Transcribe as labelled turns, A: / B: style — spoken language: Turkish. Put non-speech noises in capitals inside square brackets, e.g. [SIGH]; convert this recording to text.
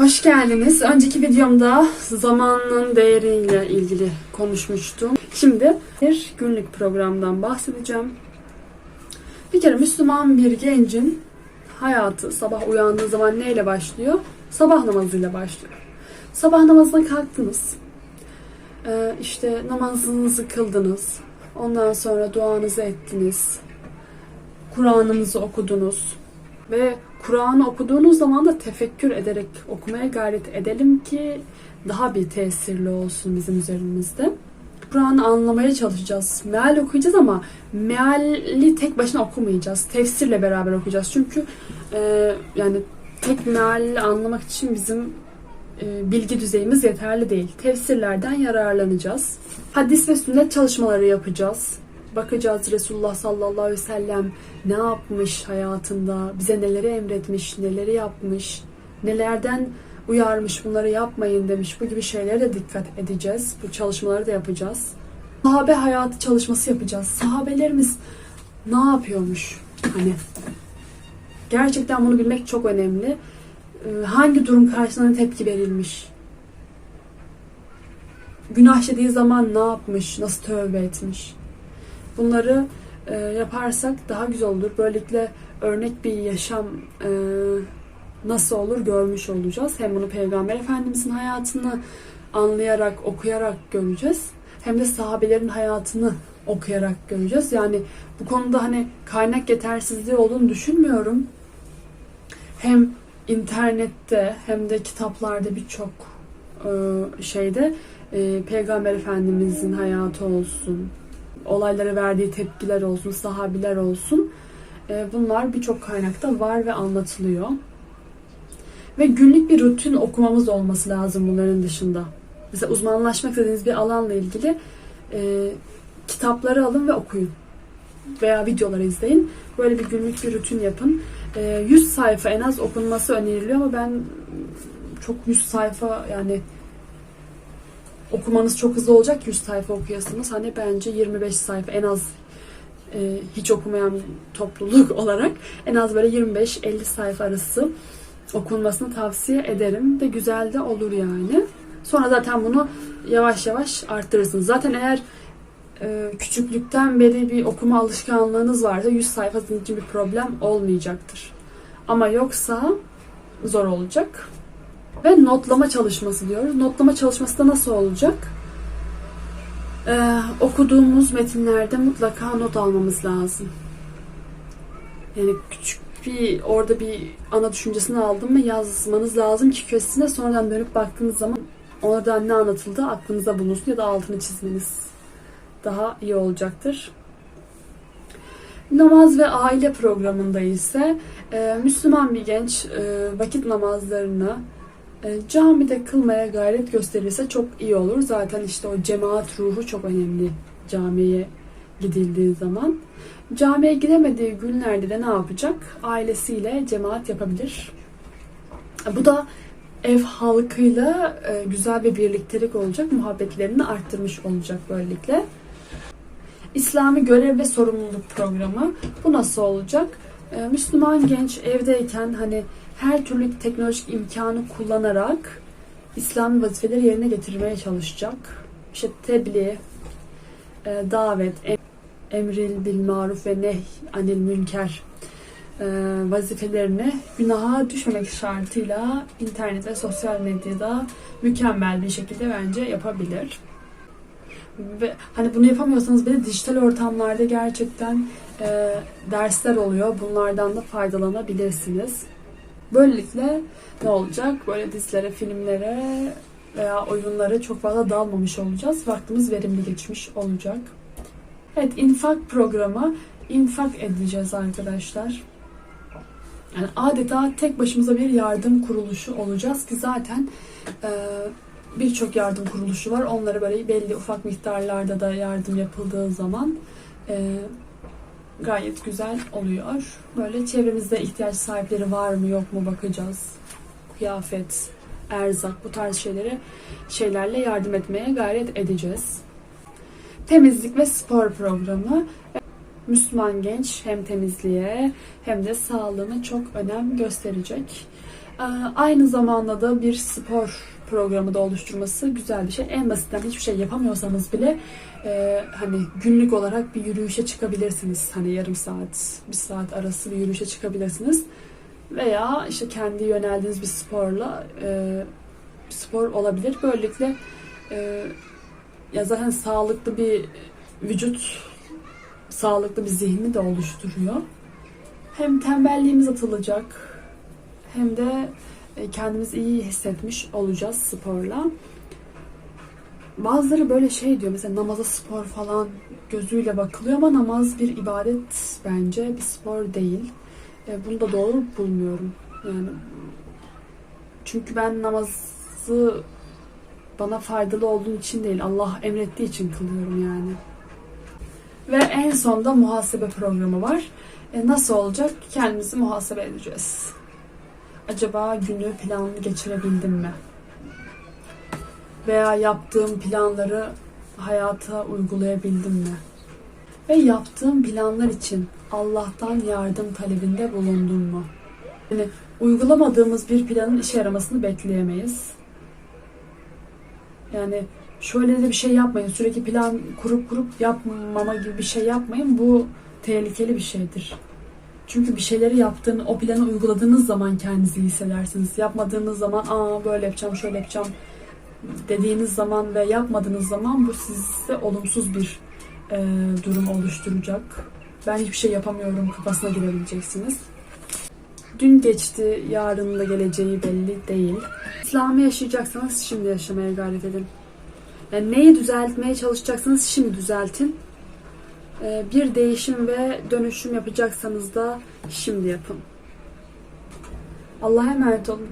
A: Hoş geldiniz. Önceki videomda zamanın değeriyle ilgili konuşmuştum. Şimdi bir günlük programdan bahsedeceğim. Bir kere Müslüman bir gencin hayatı sabah uyandığı zaman neyle başlıyor? Sabah namazıyla başlıyor. Sabah namazına kalktınız. Ee, işte namazınızı kıldınız. Ondan sonra duanızı ettiniz. Kur'an'ınızı okudunuz. Ve Kur'an'ı okuduğunuz zaman da tefekkür ederek okumaya gayret edelim ki daha bir tesirli olsun bizim üzerimizde. Kur'an'ı anlamaya çalışacağız. Meal okuyacağız ama meali tek başına okumayacağız. Tefsirle beraber okuyacağız. Çünkü e, yani tek meali anlamak için bizim e, bilgi düzeyimiz yeterli değil. Tefsirlerden yararlanacağız. Hadis ve sünnet çalışmaları yapacağız. Bakacağız Resulullah sallallahu aleyhi ve sellem ne yapmış hayatında, bize neleri emretmiş, neleri yapmış, nelerden uyarmış, bunları yapmayın demiş. Bu gibi şeylere de dikkat edeceğiz. Bu çalışmaları da yapacağız. Sahabe hayatı çalışması yapacağız. Sahabelerimiz ne yapıyormuş? Hani gerçekten bunu bilmek çok önemli. Ee, Hangi durum karşısında tepki verilmiş? Günah işlediği zaman ne yapmış? Nasıl tövbe etmiş? Bunları e, yaparsak daha güzel olur. Böylelikle örnek bir yaşam e, nasıl olur görmüş olacağız. Hem bunu Peygamber Efendimizin hayatını anlayarak, okuyarak göreceğiz. Hem de sahabelerin hayatını okuyarak göreceğiz. Yani bu konuda hani kaynak yetersizliği olduğunu düşünmüyorum. Hem internette hem de kitaplarda birçok e, şeyde e, Peygamber Efendimizin hayatı olsun, olaylara verdiği tepkiler olsun, sahabiler olsun. E, bunlar birçok kaynakta var ve anlatılıyor. Ve günlük bir rutin okumamız olması lazım bunların dışında. Mesela uzmanlaşmak istediğiniz bir alanla ilgili e, kitapları alın ve okuyun. Veya videoları izleyin. Böyle bir günlük bir rutin yapın. E, 100 sayfa en az okunması öneriliyor ama ben çok 100 sayfa yani okumanız çok hızlı olacak 100 sayfa okuyasınız. Hani bence 25 sayfa en az e, hiç okumayan topluluk [LAUGHS] olarak en az böyle 25-50 sayfa arası okunmasını tavsiye ederim. Ve güzel de olur yani. Sonra zaten bunu yavaş yavaş arttırırsınız. Zaten eğer e, küçüklükten beri bir okuma alışkanlığınız varsa 100 sayfa için bir problem olmayacaktır. Ama yoksa zor olacak. Ve notlama çalışması diyoruz. Notlama çalışması da nasıl olacak? Ee, okuduğumuz metinlerde mutlaka not almamız lazım. Yani küçük bir orada bir ana düşüncesini aldım mı yazmanız lazım ki köşesine sonradan dönüp baktığınız zaman oradan ne anlatıldı aklınıza bulunsun ya da altını çizmeniz daha iyi olacaktır. Namaz ve aile programında ise e, Müslüman bir genç e, vakit namazlarını camide kılmaya gayret gösterirse çok iyi olur. Zaten işte o cemaat ruhu çok önemli camiye gidildiği zaman. Camiye gidemediği günlerde de ne yapacak? Ailesiyle cemaat yapabilir. Bu da ev halkıyla e, güzel bir birliktelik olacak. Muhabbetlerini arttırmış olacak böylelikle. İslami görev ve sorumluluk programı. Bu nasıl olacak? E, Müslüman genç evdeyken hani her türlü teknolojik imkanı kullanarak İslami vazifeleri yerine getirmeye çalışacak. İşte tebliğ, e, davet, emril bil maruf ve neh anil münker e, vazifelerini günaha düşmemek şartıyla internet ve sosyal medyada mükemmel bir şekilde bence yapabilir. Ve hani bunu yapamıyorsanız bile dijital ortamlarda gerçekten e, dersler oluyor. Bunlardan da faydalanabilirsiniz. Böylelikle ne olacak? Böyle dizilere, filmlere veya oyunlara çok fazla dalmamış olacağız. Vaktimiz verimli geçmiş olacak. Evet, infak programı. infak edeceğiz arkadaşlar. Yani adeta tek başımıza bir yardım kuruluşu olacağız ki zaten e, birçok yardım kuruluşu var. Onlara böyle belli ufak miktarlarda da yardım yapıldığı zaman e, gayet güzel oluyor. Böyle çevremizde ihtiyaç sahipleri var mı yok mu bakacağız. Kıyafet, erzak bu tarz şeylere şeylerle yardım etmeye gayret edeceğiz. Temizlik ve spor programı. Müslüman genç hem temizliğe hem de sağlığına çok önem gösterecek. Ee, Aynı zamanda da bir spor programı da oluşturması güzel bir şey. En basitten hiçbir şey yapamıyorsanız bile e, hani günlük olarak bir yürüyüşe çıkabilirsiniz. Hani yarım saat, bir saat arası bir yürüyüşe çıkabilirsiniz. Veya işte kendi yöneldiğiniz bir sporla e, spor olabilir. Böylelikle e, ya zaten sağlıklı bir vücut, sağlıklı bir zihni de oluşturuyor. Hem tembelliğimiz atılacak hem de kendimizi iyi hissetmiş olacağız sporla. Bazıları böyle şey diyor mesela namaza spor falan gözüyle bakılıyor ama namaz bir ibadet bence bir spor değil. E, Bunu da doğru bulmuyorum. Yani çünkü ben namazı bana faydalı olduğu için değil Allah emrettiği için kılıyorum yani. Ve en sonda muhasebe programı var. E, nasıl olacak? Kendimizi muhasebe edeceğiz. Acaba günü planlı geçirebildim mi? Veya yaptığım planları hayata uygulayabildim mi? Ve yaptığım planlar için Allah'tan yardım talebinde bulundum mu? Yani uygulamadığımız bir planın işe yaramasını bekleyemeyiz. Yani şöyle de bir şey yapmayın. Sürekli plan kurup kurup yapmama gibi bir şey yapmayın. Bu tehlikeli bir şeydir. Çünkü bir şeyleri yaptığını, o planı uyguladığınız zaman kendinizi hissedersiniz. Yapmadığınız zaman, aa böyle yapacağım, şöyle yapacağım dediğiniz zaman ve yapmadığınız zaman bu size olumsuz bir e, durum oluşturacak. Ben hiçbir şey yapamıyorum kafasına girebileceksiniz. Dün geçti, yarın da geleceği belli değil. İslam'ı yaşayacaksanız şimdi yaşamaya gayret edin. Yani neyi düzeltmeye çalışacaksanız şimdi düzeltin. Ee, Bir değişim ve dönüşüm yapacaksanız da şimdi yapın. Allah'a emanet olun.